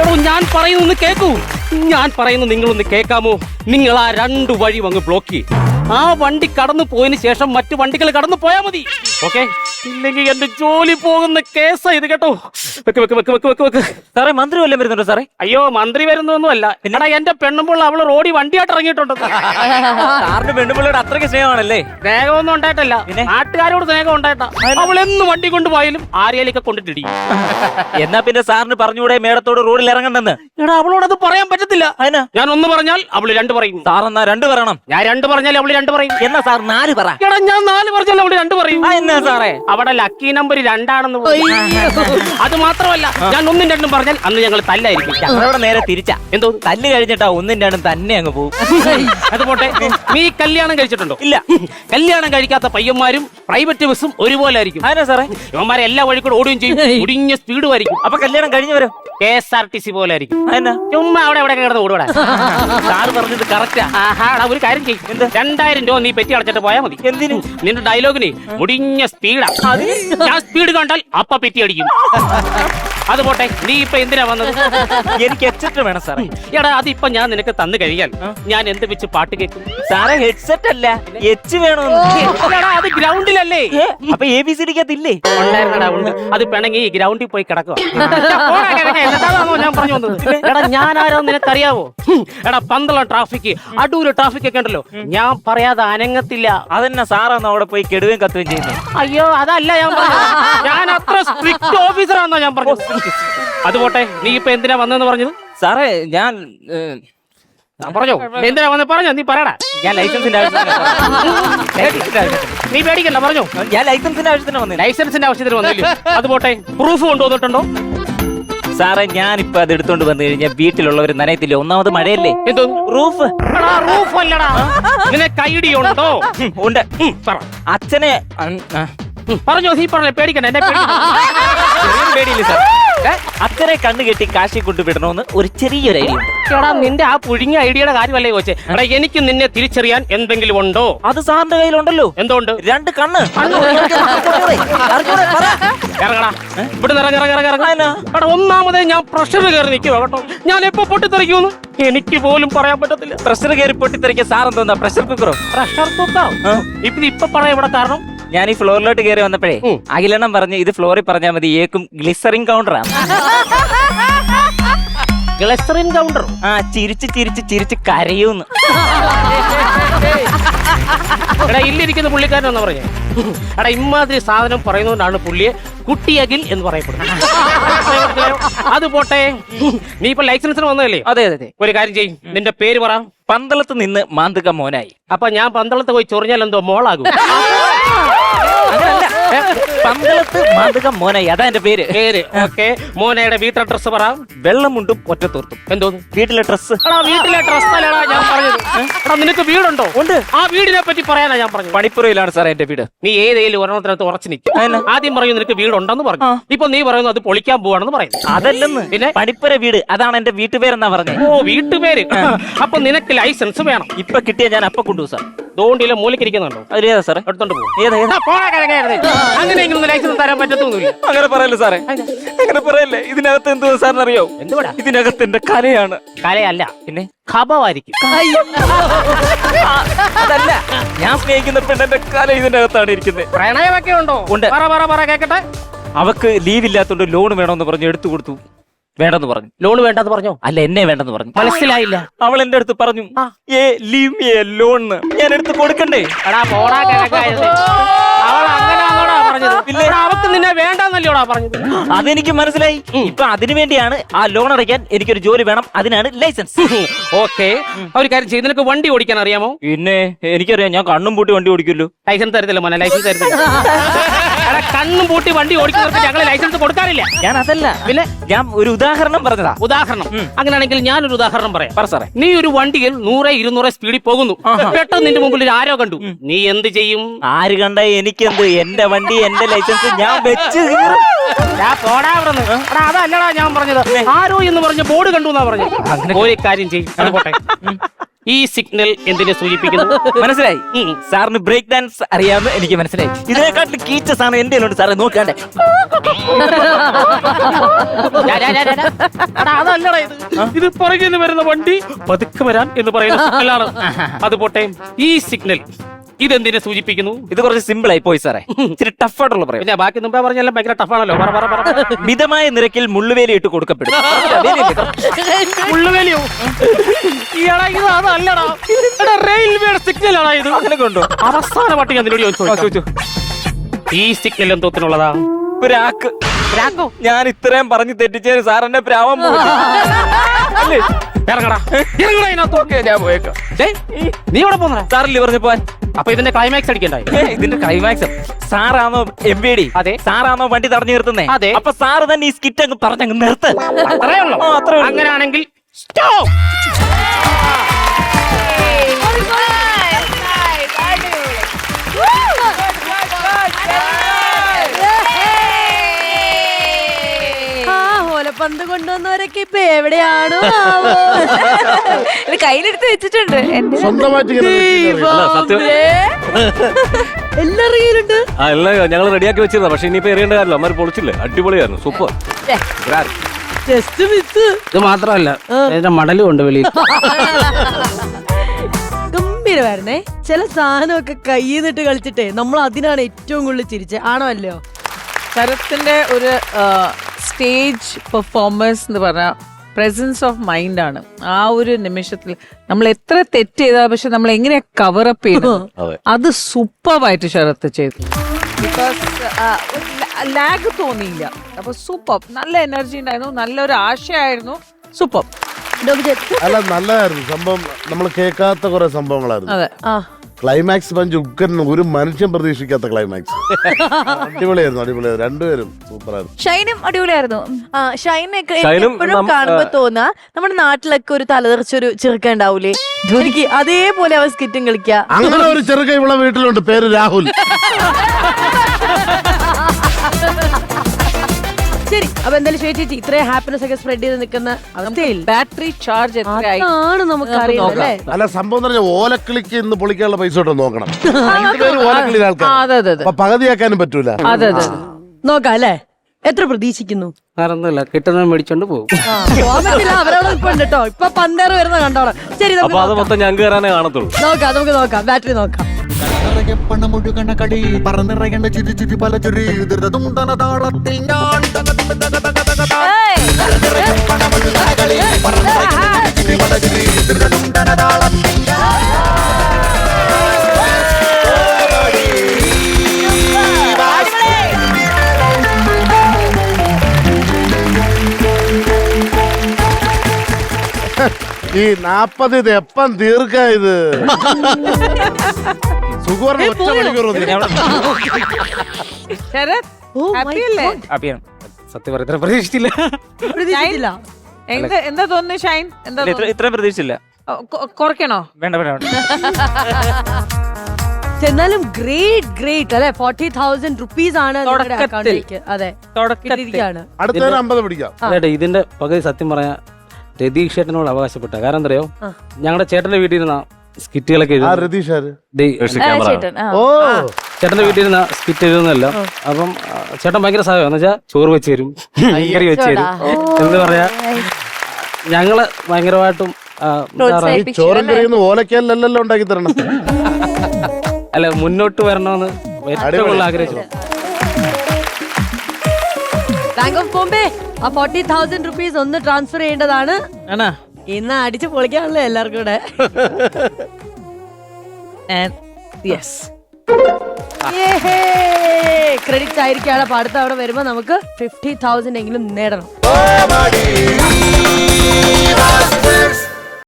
എടോ ഞാൻ പറയുന്നൊന്ന് കേക്കൂ. ഞാൻ പറയുന്നു നിങ്ങളൊന്ന് കേൾക്കാമോ? നിങ്ങൾ ആ രണ്ട് വഴി അങ്ങ് ബ്ലോക്ക് ചെയ്യും. ആ വണ്ടി കടന്നു പോയതിനു ശേഷം മറ്റു വണ്ടികൾ കടന്നു പോയാ മതി. ഓക്കെ ഇല്ലെങ്കിൽ എന്റെ ജോലി പോകുന്ന കേസാ ഇത് കേട്ടോ. വെക്ക് വെക്ക് വെക്ക് വെക്ക് വെക്ക് വെക്ക്. സാറേ മന്ത്രി വല്ലതും വരുന്നുണ്ടോ സാറേ? അയ്യോ മന്ത്രി വരുന്നൊന്നും അല്ല പിന്നെ എന്റെ പെണ്ണുമ്പോൾ അവൾ റോഡി വണ്ടിയായിട്ട് ഇറങ്ങിയിട്ടുണ്ട്. സാറിന്റെ പെണ്ണുപിള്ളയുടെ അത്രയ്ക്ക് സ്നേഹമാണല്ലേ? സ്നേഹമൊന്നും ഉണ്ടായിട്ടല്ല. പിന്നെ? നാട്ടുകാരോട് സ്നേഹം ഉണ്ടായിട്ടാ. അവൾ എന്ന് വണ്ടി കൊണ്ടുപോയാലും ആരെയൊക്കെ കൊണ്ടിട്ടിടി എന്നാ പിന്നെ സാറിന് പറഞ്ഞൂടെ മേടത്തോട് റോഡിൽ ഇറങ്ങണ്ടെന്ന് എടാ അവളോട് അത് പറയാൻ പറ്റത്തില്ല. ഞാൻ ഒന്ന് പറഞ്ഞാൽ അവൾ രണ്ട് പറയും. സാറെന്നാ രണ്ട് പറയണം. ഞാൻ രണ്ട് പറഞ്ഞാൽ അവൾ രണ്ട് പറയും. എന്നാ സാർ നാല് പറ. എടാ ഞാൻ നാല് പറഞ്ഞല്ലോ അവിടെ രണ്ട് പറയും. ആ, എന്നാ സാറേ. അവിടെ ലക്കി നമ്പർ രണ്ടാണെന്ന് പറയും. അത് മാത്രമല്ല ഞാൻ ഒന്നും രണ്ടും പറഞ്ഞാൽ അന്ന് ഞങ്ങൾ തല്ലായിരിക്കും. ഞങ്ങളവിടെ നേരെ തിരിച്ചാ. എന്തോ? തല്ല് കഴിഞ്ഞിട്ടാ ഒന്നും രണ്ടും തന്നെ അങ്ങ് പോകും അത് പോട്ടെ. നീ കല്യാണം കഴിച്ചിട്ടുണ്ടോ? ഇല്ല. കല്യാണം കഴിക്കാത്ത പയ്യന്മാരും പ്രൈവറ്റ് ബസ്സും ഒരുപോലെ ആയിരിക്കും. അതെ സാറേ? ഇവന്മാരെ എല്ലാ വഴി കൂടെ ഓടുകയും ചെയ്യും. മുടിഞ്ഞ സ്പീഡും ആയിരിക്കും അപ്പൊ കല്യാണം കഴിഞ്ഞവരോ? K S R T C പോലെ ആയിരിക്കും. ചുമ്മാ അവിടെ എവിടെ കിടന്ന് ഓടുവാടാ. സാറ് പറഞ്ഞത് കറക്റ്റാ ആഹാ എടാ, ഒരു കാര്യം ചെയ്യും. രണ്ടായിരം രൂപ നീ പെറ്റി അടച്ചിട്ട് പോയാൽ മതി. എന്തിനു? നിന്റെ ഡയലോഗിന് മുടിഞ്ഞ സ്പീഡാ ഞാൻ സ്പീഡ് കണ്ടാൽ അപ്പ പെറ്റി അടിക്കും. അത് പോട്ടെ നീ ഇപ്പൊ എന്തിനാ വന്നത്? എനിക്ക് ഹെഡ്സെറ്റ് വേണം സാറേ. എടാ അതിപ്പൊ ഞാൻ നിനക്ക് തന്നു കഴിയാൽ ഞാൻ എന്ത് വെച്ച് പാട്ട് കേൾക്കും സാറേ ഹെഡ്സെറ്റ് അല്ല. എച്ച് വേണോ അത് ഗ്രൗണ്ടിലല്ലേ? അപ്പൊ എ ബി സി ഉണ്ട്. അത് പിണങ്ങി ഗ്രൗണ്ടിൽ പോയി കിടക്കുക ഞാൻ പറഞ്ഞു വന്നത്? എടാ ഞാൻ ആരോ നിനക്കറിയാവോ എടാ പന്തളം ട്രാഫിക് അടൂര് ട്രാഫിക് ഒക്കെ ഉണ്ടല്ലോ ഞാൻ പറയാതെ അനങ്ങത്തില്ല. അതന്നെ സാറാന്ന് അവിടെ പോയി കെടുകയും കത്തുകയും ചെയ്യുന്നത് അയ്യോ അതല്ല ഞാൻ പറഞ്ഞത്. ഞാൻ അത്ര സ്ട്രിക്ട് ഓഫീസറാണെന്നാ ഞാൻ പറഞ്ഞു അത് പോട്ടെ നീ ഇപ്പൊ എന്തിനാ വന്നെന്ന് പറഞ്ഞത്? സാറേ ഞാൻ ഞാൻ പറഞ്ഞോ? എന്തിനാ വന്ന്? പറഞ്ഞോ നീ പറയടാ. ഞാൻ ലൈസൻസിന്റെ ആവശ്യത്തിന് ലൈസൻസിന്റെ ആവശ്യത്തിന്. നീ പേടിക്കണ്ട പറഞ്ഞോ. ഞാൻ ലൈസൻസിന്റെ ആവശ്യത്തിന് വന്നില്ല. ലൈസൻസിന്റെ ആവശ്യത്തിന് വന്നില്ലേ? അത് പോട്ടെ പ്രൂഫ് കൊണ്ടുവന്നിട്ടുണ്ടോ? സാറേ ഞാനിപ്പോ അത് എടുത്തോണ്ട് വന്നു കഴിഞ്ഞാൽ വീട്ടിലുള്ളവർ നനയത്തില്ല? ഒന്നാമത് മഴയല്ലേ? എന്തോ? റൂഫ്. എടാ റൂഫ് അല്ലടാ നിനക്ക് ഐഡിയ ഉണ്ടോ ഉം, ഉണ്ട്. ഉം, പറ. അച്ഛനെ ആ, ഉം, പറഞ്ഞോ നീ പറഞ്ഞേ പേടിക്കണ്ട എന്നെ പേടിക്കണ്ട. ചെറിയൊരു പേടിയില്ല സാർ അച്ഛനെ കണ്ണു കെട്ടി കാശി കൊണ്ടുവിടണമെന്ന് ഒരു ചെറിയൊരു ഐഡിയ ഉണ്ട്. എടാ നിന്റെ ആ പുഴുങ്ങിയ ഐഡിയയുടെ കാര്യമല്ലേ ചോദിച്ചേ എടാ എനിക്ക് നിന്നെ തിരിച്ചറിയാൻ എന്തെങ്കിലും ഉണ്ടോ? അത് സാറിന്റെ കയ്യിലുണ്ടല്ലോ. എന്തുകൊണ്ട്? രണ്ട് കണ്ണ്. ഇറങ്ങടാ. ഇവിടെ ഇറങ്ങി ഇറങ്ങി ഇറങ്ങി ഇറങ്ങി. എടാ ഒന്നാമതേ ഞാൻ പ്രഷർ കയറി നിൽക്കുക കേട്ടോ. ഞാൻ എപ്പോ പൊട്ടിത്തെറിക്കുന്നു എനിക്ക് പോലും പറയാൻ പറ്റത്തില്ല. പ്രഷർ കയറി പൊട്ടിത്തെറിക്കുക സാർ എന്താ പ്രഷർ കുക്കറോ പ്രഷർ കുക്കറോ. ഇപ്പൊ ഇപ്പൊ പറയാം ഇവിടെ കാരണം ഞാൻ ഈ ഫ്ലോറിലോട്ട് കയറി വന്നപ്പോഴേ. അഖിലെണ്ണം പറഞ്ഞ് ഇത് ഫ്ലോറിൽ പറഞ്ഞാൽ മതി ഏക്കും ഗ്ലിസറിൻ കൗണ്ടറാണ്. Glycerin counter? ആ ചിരിച്ച് ചിരിച്ച് ചിരിച്ച് കരയൂന്ന്. എടാ ഇല്ലിരിക്കുന്ന പുള്ളിക്കാരനെന്ന് പറഞ്ഞേ. എടാ ഇമാതിരി സാധനം പറയുന്നതുകൊണ്ടാണ് പുള്ളിയെ കുട്ടിയകിൽ എന്ന് പറയപ്പെടുന്നത്. അത് പോട്ടെ. നീ ഇപ്പൊ ലൈസൻസിന് വന്നതല്ലേ? അതെ അതെ ഒരു കാര്യം ചെയ്യും നിന്റെ പേര് പറ. പന്തളത്ത് നിന്ന് മാന്തുക മോനായി. അപ്പൊ ഞാൻ പന്തളത്ത് പോയി ചൊറിഞ്ഞാൽ എന്തോ മോളാകും. അങ്ങനല്ല. ഏ, പന്തളത്ത് മാതൃക മോനയ്യ അതാ എന്റെ പേര്. പേര്. ഓക്കെ. മോനയുടെ വീട്ടിലെ ഡ്രസ് പറ. വെള്ളമുണ്ടും ഒറ്റത്തോർത്തും. എന്തോ? വീട്ടിലെ ഡ്രസ്സ് എടാ വീട്ടിലെ ഡ്രസ് അല്ലടാ ഞാൻ പറഞ്ഞത്. എടാ നിനക്ക് വീടുണ്ടോ? ഉണ്ട്. ആ വീടിനെ പറ്റി പറയാനാ ഞാൻ പറഞ്ഞു പണിപ്പുറയിലാണ് സാറേ എന്റെ വീട്. നീ ഏതെങ്കിലും ഒരെണ്ണത്തിനകത്ത് ഉറച്ചു നിൽക്കും? ആദ്യം പറയും നിനക്ക് വീടുണ്ടെന്ന് പറഞ്ഞു. ഇപ്പൊ നീ പറയുന്നു അത് പൊളിക്കാൻ പോവാണെന്ന് പറയുന്നു. അതല്ലെന്ന്. പിന്നെ? പണിപ്പുര വീട്. അതാണ് എന്റെ വീട്ടുപേരെന്നാ പറഞ്ഞത് ഓ വീട്ടുപേര്. അപ്പൊ നിനക്ക് ലൈസൻസ് വേണം. ഇപ്പൊ കിട്ടിയ ഞാൻ അപ്പൊ കൊണ്ടുപോകും സാർ തോണ്ടിയിലെ മൂലക്കിരിക്കുന്നുണ്ടോ അതിലേതാ സാറേ? എടുത്തോണ്ട് പോകും ഏതാ ഏതാ അങ്ങനെയെങ്കിലും ലൈസൻസ് തരാൻ പറ്റത്തൊന്നുമില്ല. അങ്ങനെ പറയല്ലേ സാറേ? അങ്ങനെ പറയല്ലേ? ഇതിനകത്ത് എന്ത് സാറിന് അറിയോ എന്തുവാടാ? ഇതിനകത്ത് എന്റെ കലയാണ്. കലയല്ല. പിന്നെ? അതല്ല. ഞാൻ സ്നേഹിക്കുന്ന പെണ്ണെന്റെ കല ഇതിന്റെ അകത്താണ് ഇരിക്കുന്നത്. പ്രണയമൊക്കെ ഉണ്ടോ? ഉണ്ട്. പറ പറ പറ കേക്കട്ടെ. അവക്ക് ലീവ് ഇല്ലാത്തോണ്ട് ലോൺ വേണമെന്ന് പറഞ്ഞു എടുത്തു കൊടുത്തു. വേണ്ടെന്ന് പറഞ്ഞു. ലോൺ വേണ്ടെന്ന് പറഞ്ഞോ? അല്ല എന്നെ വേണ്ടെന്ന് പറഞ്ഞു. മനസ്സിലായില്ല. അവൾ എന്റെ അടുത്ത് പറഞ്ഞു ഏ ലീവ് മീ ലോൺ ഞാൻ എടുത്ത് കൊടുക്കണ്ടേ? എടാ പോടാ കിഴക്കായത് അവൾ അങ്ങനെയാണോടാ പറഞ്ഞത്. പിന്നെ? അവക്ക് നിന്നെ വേണ്ടെന്നല്ലോടാ പറഞ്ഞത്. അതെനിക്ക് മനസ്സിലായി. ഇപ്പൊ അതിനു വേണ്ടിയാണ് ആ ലോൺ അടയ്ക്കാൻ എനിക്കൊരു ജോലി വേണം. അതിനാണ് ലൈസൻസ്. ഓക്കെ. ഒരു കാര്യം ചെയ്ത് നിനക്ക് വണ്ടി ഓടിക്കാൻ അറിയാമോ? പിന്നെ എനിക്കറിയാം. ഞാൻ കണ്ണും പൂട്ടി വണ്ടി ഓടിക്കുമല്ലോ. ലൈസൻസ് തരത്തില്ല മോനെ ലൈസൻസ് തരത്തില്ല. എടാ കണ്ണും പൂട്ടി വണ്ടി ഓടിക്കുന്നവർക്ക് ഞങ്ങൾ ലൈസൻസ് കൊടുക്കാറില്ല. ഞാൻ അതല്ല. പിന്നെ? ഞാൻ ഒരു ഉദാഹരണം പറഞ്ഞതാ. ഉദാഹരണം. അങ്ങനെയാണെങ്കിൽ ഞാനൊരു ഉദാഹരണം പറയാം. പറ സാറേ. നീ ഒരു വണ്ടിയിൽ നൂറ് ഇരുന്നൂറ് സ്പീഡിൽ പോകുന്നു. പെട്ടെന്ന് നിന്റെ മുമ്പിൽ ഒരു ആരോ കണ്ടു. നീ എന്ത് ചെയ്യും? ആര് കണ്ട എനിക്കെന്ത്? എന്റെ വണ്ടി എന്റെ ലൈസൻസ് ഞാൻ വെച്ച്. അതല്ലടാ ഞാൻ പറഞ്ഞത്. ആരോ എന്ന് പറഞ്ഞ ബോർഡ് കണ്ടു എന്നാ പറഞ്ഞു ഒരു കാര്യം ചെയ്യും. അത് പോട്ടെ ഈ സിഗ്നൽ എന്തിനെ സൂചിപ്പിക്കുന്നു? മനസ്സിലായി. സാറിന് ബ്രേക്ക് ഡാൻസ് അറിയാമെന്ന് എനിക്ക് മനസ്സിലായി. ഇതിനെക്കാട്ടിൽ കീച്ച സാധനം എന്റെ ഉണ്ട് സാറേ നോക്കാണ്ടേ. അതല്ലടാ ഇത്. ഇത് പുറകിൽ നിന്ന് വരുന്ന വണ്ടി പതുക്കെ വരാൻ എന്ന് പറയുന്ന സിഗ്നലാണ് അത് പോട്ടെ ഈ സിഗ്നൽ ഇതെന്തിനെ സൂചിപ്പിക്കുന്നു? ഇത് കുറച്ച് സിമ്പിൾ ആയി പോയി സാറേ. ഇച്ചിരി ടഫ് ആയിട്ടുള്ള പറയാം പിന്നെ ബാക്കി മുമ്പേ പറഞ്ഞാലും ഭയങ്കര ടഫാണല്ലോ പറ പറ പറ മിതമായ നിരക്കിൽ മുള്ളുവേലി ഇട്ട് കൊടുക്കപ്പെടും. മുള്ളുവേലിയോ? പട്ടി ഇത് അതല്ലടാ എടാ ഇത്? അങ്ങനെയൊക്കെ ഉണ്ടോ അവസാനമായിട്ട് ഞാൻ നിന്നോട് ചോദിച്ചു? ഈ സിഗ്നൽ എന്തോത്തിനുള്ളതാ? പ്രാക്കോ ഞാൻ ഇത്രയും പറഞ്ഞു തെറ്റിച്ചതിന് സാർ എന്നെ പ്രാവം അല്ലേ? ഇറങ്ങടാ. ഇറങ്ങടാ ഇതിനകത്ത്. ഞാൻ പോയേക്കാം. നീ ഇവിടെ പോന്നാ സാറല്ലേ പറഞ്ഞു പോവാൻ? അപ്പൊ ഇതിന്റെ ക്ലൈമാക്സ് അടിക്കണ്ടായി. ഇതിന്റെ ക്ലൈമാക്സ് സാറാണോ എം ബി ഡി അതെ. സാറാണോ വണ്ടി തടഞ്ഞു നിർത്തുന്നേ? അതെ. അപ്പൊ സാറ് തന്നെ ഈ സ്കിറ്റ് അങ്ങ് പറഞ്ഞങ്ങ് നിർത്ത്. അത്രേ ഉള്ളൂ. അത്രേ അങ്ങനെയാണെങ്കിൽ ഓലപ്പന്ത് കൊണ്ടുവന്നവരൊക്കെ ഇപ്പൊ എവിടെയാണോ ആവോ? ഇത് കയ്യിലെടുത്ത് വെച്ചിട്ടുണ്ട്. എന്റെ സ്വന്തമായിട്ട് ഇങ്ങനെ അല്ല, സത്യം. എല്ലാം റീലുണ്ട് ആ എല്ലാം ഞങ്ങൾ റെഡിയാക്കി വെച്ചിരുന്ന പക്ഷെ ഇനിയിപ്പോ എറിയേണ്ട കാര്യമില്ല. അമ്മ പൊളിച്ചില്ലേ? അടിപൊളിയായിരുന്നു. സൂപ്പർ. ജസ്റ്റ് മിസ് ഇത് മാത്രമല്ല എന്റെ മടലും ഉണ്ട് വെളിയിൽ. ഗംഭീരമായിരുന്നേ. ചില സാധനമൊക്കെ കയ്യിൽ നിന്നിട്ട് കളിച്ചിട്ടേ നമ്മൾ അതിനാണ് ഏറ്റവും കൂടുതൽ ചിരിച്ചത്. ആണോ അല്ലയോ? ശരത്തിന്റെ ഒരു സ്റ്റേജ് പെർഫോമൻസ് എന്ന് പറഞ്ഞാൽ പ്രസൻസ് ഓഫ് മൈൻഡ് ആണ്. ആ ഒരു നിമിഷത്തിൽ നമ്മൾ എത്ര തെറ്റ് ചെയ്താൽ പക്ഷെ നമ്മൾ എങ്ങനെയാ കവറപ്പ് ചെയ്യുന്നത് അതെ. അത് സൂപ്പറായിട്ട് ശരത്ത് ചെയ്തു. ബിക്കോസ് ലാഗ് തോന്നിയില്ല. അപ്പൊ സൂപ്പർ നല്ല എനർജി ഉണ്ടായിരുന്നു. നല്ലൊരു ആശയമായിരുന്നു സൂപ്പർ അല്ല നല്ലതായിരുന്നു. സംഭവം നമ്മൾ കേൾക്കാത്ത കുറെ സംഭവങ്ങളായിരുന്നു. അതെ. ആ. ക്ലൈമാക്സ് പഞ്ച് ഉഗ്രൻ ഒരു മനുഷ്യൻ പ്രതീക്ഷിക്കാത്ത ക്ലൈമാക്സ് അടിപൊളിയായിരുന്നു അടിപൊളിയായിരുന്നു. രണ്ടുപേരും സൂപ്പറായിരുന്നു. ഷൈനും അടിപൊളിയായിരുന്നു. ആ ഷൈനൊക്കെ ഷൈനും എപ്പോഴും കാണുമ്പോ തോന്നാ നമ്മുടെ നാട്ടിലൊക്കെ ഒരു തലതെറിച്ചൊരു ചെറുക്ക ഉണ്ടാവൂലേ? ധോനിക്ക് അതേപോലെ അവ സ്കിറ്റും കളിക്ക. അങ്ങനെ ഒരു ചെറുക്ക ഇവിടെ വീട്ടിലുണ്ട് പേര് രാഹുൽ. ശരി അപ്പൊ എന്തായാലും ചോദിച്ചു ചേച്ചി ഇത്രയും ഹാപ്പിനെസ് ഒക്കെ സ്പ്രെഡ് ചെയ്ത് നിൽക്കുന്ന അവസ്ഥയിൽ ബാറ്ററി ചാർജ് എത്രയായി? അതാണ് നമുക്ക് അറിയാം അല്ല? സംഭവം പറഞ്ഞ ഓലക്കിളിക്ക് ഇന്ന് പൊളിക്കാനുള്ള പൈസ ഉണ്ടോ നോക്കണം. ഓലക്കിളി ആ, ആൾക്കാർ പകുതിയാക്കാനും പറ്റൂല. അതെ അതെ നോക്കാം അല്ലേ? എത്ര പ്രതീക്ഷിക്കുന്നു? മറന്നില്ല കിട്ടുന്നത് മേടിച്ചോണ്ട് പോകും. അവരവിടെ ഇപ്പൊ ഉണ്ട് കേട്ടോ ഇപ്പൊ പന്തേറ് വരുന്ന കണ്ടോളാം. ശരി അത് മൊത്തം ഞാൻ കയറാനേ കാണത്തുള്ളൂ. നോക്കാം നമുക്ക് നോക്കാം. ബാറ്ററി നോക്കാം. നിറയെ പണമൊഴുകണ കളി പറന്നിറയേണ്ട ചിരി ചിരി പല ചിരി ധൃതതുണ്ടന താളത്തിൽ ഞാൻ തക തക തക തക തക തക. നിറയെ പണമൊഴുകണ കളി പറന്നിറയേണ്ട ചിരി ചിരി പല ചിരി ധൃതതുണ്ടന താളത്തിൽ ഞാൻ ഈ നാപ്പത് ഇത് എപ്പം തീർക്ക ഇത് സുഖവർണ ഒറ്റ മണിക്കൂർ ശരത് my ഹാപ്പി അല്ലേ? God. ഹാപ്പിയാണ് സത്യം പറഞ്ഞ പ്രതീക്ഷിച്ചില്ല. പ്രതീക്ഷിച്ചില്ല. എന്താ എന്താ തോന്നുന്നു ഷൈൻ? എന്താ ഇത്ര ഇത്രയും പ്രതീക്ഷിച്ചില്ല. ഓ, കൊ- കുറയ്ക്കണോ? വേണ്ട വേണ്ട വേണ്ട. എന്നാലും ഗ്രേറ്റ് ഗ്രേറ്റ് അല്ലെ? ഫോർട്ടി തൗസൻഡ് റുപ്പീസ് ആണ് നിങ്ങളുടെ തുടക്കത്തിൽ. അക്കൗണ്ടിലേക്ക് അതെ. തുടക്കത്തിൽ. ഇട്ടിരിക്കുകയാണ് അടുത്തതിന് അമ്പത് പിടിക്കാം. അതെ ഇതിന്റെ പകുതി സത്യം പറയാ രതീഷ് ചേട്ടനോട് അവകാശപ്പെട്ട. കാരണം എന്തറിയോ ആ. ഞങ്ങളുടെ ചേട്ടന്റെ വീട്ടിൽ ഇരുന്ന സ്കിറ്റുകളൊക്കെ ആ എഴുതും. രതീഷ് ആര്? ദേ- ചേട്ടൻ ആ. ഓ. ചേട്ടന്റെ വീട്ടിൽ നിന്ന് സ്കിറ്റ് എഴുതുന്നല്ല അപ്പം ആ, ചേട്ടൻ ഭയങ്കര സഹായം. എന്ന് വെച്ചാൽ ചോറ് വെച്ച് തരും. കറി വെച്ച് തരും. എന്ന് പറയാ ഞങ്ങൾ ഭയങ്കരമായിട്ടും ആ, എന്താ പറയാ, ഈ ചോറും കറിയൊന്നും ഓലക്കല്ലല്ലോ ഉണ്ടാക്കി തരണം. അല്ല മുന്നോട്ട് വരണമെന്ന് ഏറ്റവും കൂടുതൽ ആഗ്രഹിച്ചു. ബാങ്ക് ഓഫ് ബോംബെ ആ ഫോർട്ടി തൗസൻഡ് റുപ്പീസ് ഒന്ന് ട്രാൻസ്ഫർ ചെയ്യേണ്ടതാണ്. ആണോ? ഇന്ന് അടിച്ച് പൊളിക്കാണല്ലോ എല്ലാവർക്കും കൂടെ യെസ് ആയിരിക്കും ആയിരിക്കാണ് അപ്പൊ അടുത്ത അവിടെ വരുമ്പോ നമുക്ക് ഫിഫ്റ്റി തൗസൻഡ് എങ്കിലും നേടണം.